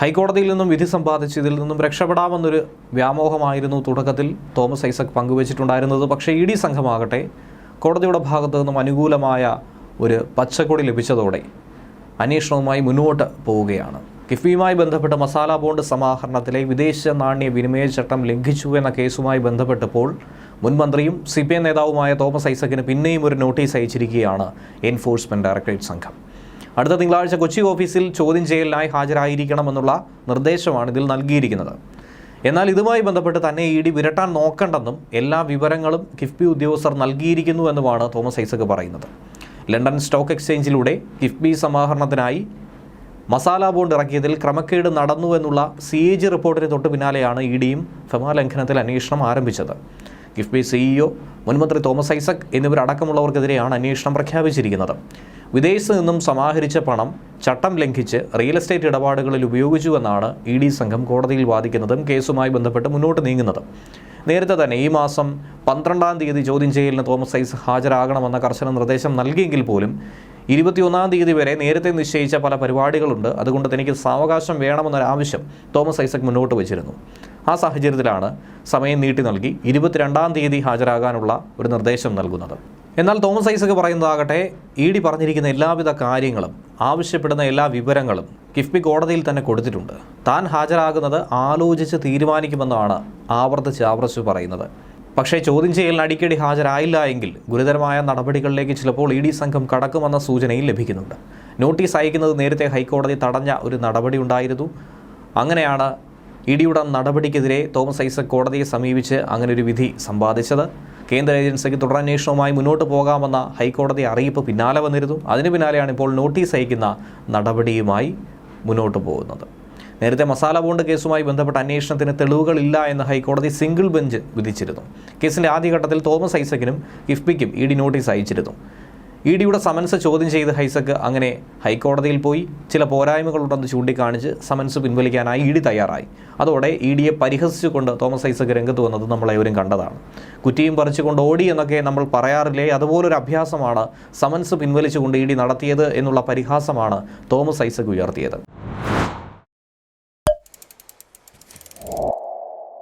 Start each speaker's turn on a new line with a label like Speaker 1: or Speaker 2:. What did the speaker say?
Speaker 1: ഹൈക്കോടതിയിൽ നിന്നും വിധി സമ്പാദിച്ച് ഇതിൽ നിന്നും രക്ഷപ്പെടാമെന്നൊരു വ്യാമോഹമായിരുന്നു തുടക്കത്തിൽ തോമസ് ഐസക് പങ്കുവച്ചിട്ടുണ്ടായിരുന്നത്. പക്ഷേ ഇ ഡി സംഘമാകട്ടെ കോടതിയുടെ ഭാഗത്തു നിന്നും അനുകൂലമായ ഒരു പച്ചക്കൊടി ലഭിച്ചതോടെ അന്വേഷണവുമായി മുന്നോട്ട് പോവുകയാണ്. കിഫ്ബിയുമായി ബന്ധപ്പെട്ട് മസാല ബോണ്ട് സമാഹരണത്തിലെ വിദേശ നാണ്യ വിനിമയ ചട്ടം ലംഘിച്ചു എന്ന കേസുമായി ബന്ധപ്പെട്ടപ്പോൾ മുൻമന്ത്രിയും സി പി ഐ നേതാവുമായ തോമസ് ഐസക്കിന് പിന്നെയും ഒരു നോട്ടീസ് അയച്ചിരിക്കുകയാണ് എൻഫോഴ്സ്മെന്റ് ഡയറക്ടറേറ്റ് സംഘം. അടുത്ത തിങ്കളാഴ്ച കൊച്ചി ഓഫീസിൽ ചോദ്യം ചെയ്യലിനായി ഹാജരായിരിക്കണമെന്നുള്ള നിർദ്ദേശമാണ് ഇതിൽ നൽകിയിരിക്കുന്നത്. എന്നാൽ ഇതുമായി ബന്ധപ്പെട്ട് തന്നെ ഇ ഡി വിരട്ടാൻ നോക്കണ്ടെന്നും എല്ലാ വിവരങ്ങളും കിഫ്ബി ഉദ്യോഗസ്ഥർ നൽകിയിരിക്കുന്നു എന്നുമാണ് തോമസ് ഐസക് പറയുന്നത്. ലണ്ടൻ സ്റ്റോക്ക് എക്സ്ചേഞ്ചിലൂടെ കിഫ്ബി സമാഹരണത്തിനായി മസാല ബോണ്ട് ഇറക്കിയതിൽ ക്രമക്കേട് നടന്നു എന്നുള്ള സി എ ജി റിപ്പോർട്ടിന് തൊട്ട് പിന്നാലെയാണ് ഇ ഡിയും ഫെമ ലംഘനത്തിൽ അന്വേഷണം ആരംഭിച്ചത്. കിഫ്ബി സിഇഒ മുൻമന്ത്രി തോമസ് ഐസക് എന്നിവരടക്കമുള്ളവർക്കെതിരെയാണ് അന്വേഷണം പ്രഖ്യാപിച്ചിരിക്കുന്നത്. വിദേശത്ത് നിന്നും സമാഹരിച്ച പണം ചട്ടം ലംഘിച്ച് റിയൽ എസ്റ്റേറ്റ് ഇടപാടുകളിൽ ഉപയോഗിച്ചുവെന്നാണ് ഇ ഡി സംഘം കോടതിയിൽ വാദിക്കുന്നതും കേസുമായി ബന്ധപ്പെട്ട് മുന്നോട്ട് നീങ്ങുന്നതും. നേരത്തെ തന്നെ ഈ മാസം പന്ത്രണ്ടാം തീയതി ചോദ്യം ചെയ്യലിന് തോമസ് ഐസക് ഹാജരാകണമെന്ന കർശന നിർദ്ദേശം നൽകിയെങ്കിൽ പോലും ഇരുപത്തിയൊന്നാം തീയതി വരെ നേരത്തെ നിശ്ചയിച്ച പല പരിപാടികളുണ്ട്. അതുകൊണ്ട് തനിക്ക് സാവകാശം വേണമെന്നൊരാവശ്യം തോമസ് ഐസക് മുന്നോട്ട് വച്ചിരുന്നു. ആ സാഹചര്യത്തിലാണ് സമയം നീട്ടി നൽകി ഇരുപത്തിരണ്ടാം തീയതി ഹാജരാകാനുള്ള ഒരു നിർദ്ദേശം നൽകുന്നത്. എന്നാൽ തോമസ് ഐസക് പറയുന്നതാകട്ടെ ഇ ഡി പറഞ്ഞിരിക്കുന്ന എല്ലാവിധ കാര്യങ്ങളും ആവശ്യപ്പെടുന്ന എല്ലാ വിവരങ്ങളും കിഫ്ബി കോടതിയിൽ തന്നെ കൊടുത്തിട്ടുണ്ട്. താൻ ഹാജരാകുന്നത് ആലോചിച്ച് തീരുമാനിക്കുമെന്നാണ് ആവർത്തിച്ച് ആവർത്തിച്ച് പറയുന്നത്. പക്ഷേ ചോദ്യം ചെയ്യലിന് അടിക്കടി ഹാജരായില്ല എങ്കിൽ ഗുരുതരമായ നടപടികളിലേക്ക് ചിലപ്പോൾ ഇ ഡി സംഘം കടക്കുമെന്ന സൂചനയും ലഭിക്കുന്നുണ്ട്. നോട്ടീസ് അയക്കുന്നത് നേരത്തെ ഹൈക്കോടതി തടഞ്ഞ ഒരു നടപടി ഉണ്ടായിരുന്നു. അങ്ങനെയാണ് ഇ ഡിയുടെ നടപടിക്കെതിരെ തോമസ് ഐസക് കോടതിയെ സമീപിച്ച് അങ്ങനെ ഒരു വിധി സമ്പാദിച്ചത്. കേന്ദ്ര ഏജൻസിക്ക് തുടരന്വേഷണവുമായി മുന്നോട്ട് പോകാമെന്ന ഹൈക്കോടതി അറിയിപ്പ് പിന്നാലെ വന്നിരുന്നു. അതിന് പിന്നാലെയാണ് ഇപ്പോൾ നോട്ടീസ് അയക്കുന്ന നടപടിയുമായി മുന്നോട്ട് പോകുന്നത്. നേരത്തെ മസാല ബോണ്ട് കേസുമായി ബന്ധപ്പെട്ട അന്വേഷണത്തിന് തെളിവുകളില്ല എന്ന് ഹൈക്കോടതി സിംഗിൾ ബെഞ്ച് വിധിച്ചിരുന്നു. കേസിന്റെ ആദ്യഘട്ടത്തിൽ തോമസ് ഐസക്കിനും കിഫ്ബിക്കും ഇ ഡി നോട്ടീസ് അയച്ചിരുന്നു. ഇ ഡിയുടെ സമൻസ് ചോദ്യം ചെയ്ത് ഹൈസക്ക് അങ്ങനെ ഹൈക്കോടതിയിൽ പോയി ചില പോരായ്മകളുണ്ടെന്ന് ചൂണ്ടിക്കാണിച്ച് സമൻസ് പിൻവലിക്കാനായി ഇ ഡി തയ്യാറായി. അതോടെ ഇ ഡിയെ പരിഹസിച്ചുകൊണ്ട് തോമസ് ഐസക്ക് രംഗത്ത് വന്നത് നമ്മൾ ഏവരും കണ്ടതാണ്. കുറ്റിയും പറിച്ചുകൊണ്ട് ഓടി എന്നൊക്കെ നമ്മൾ പറയാറില്ലേ? അതുപോലൊരു അഭ്യാസമാണ് സമൻസ് പിൻവലിച്ചുകൊണ്ട് ഇ ഡി നടത്തിയത് എന്നുള്ള പരിഹാസമാണ് തോമസ് ഐസക്ക് ഉയർത്തിയത്.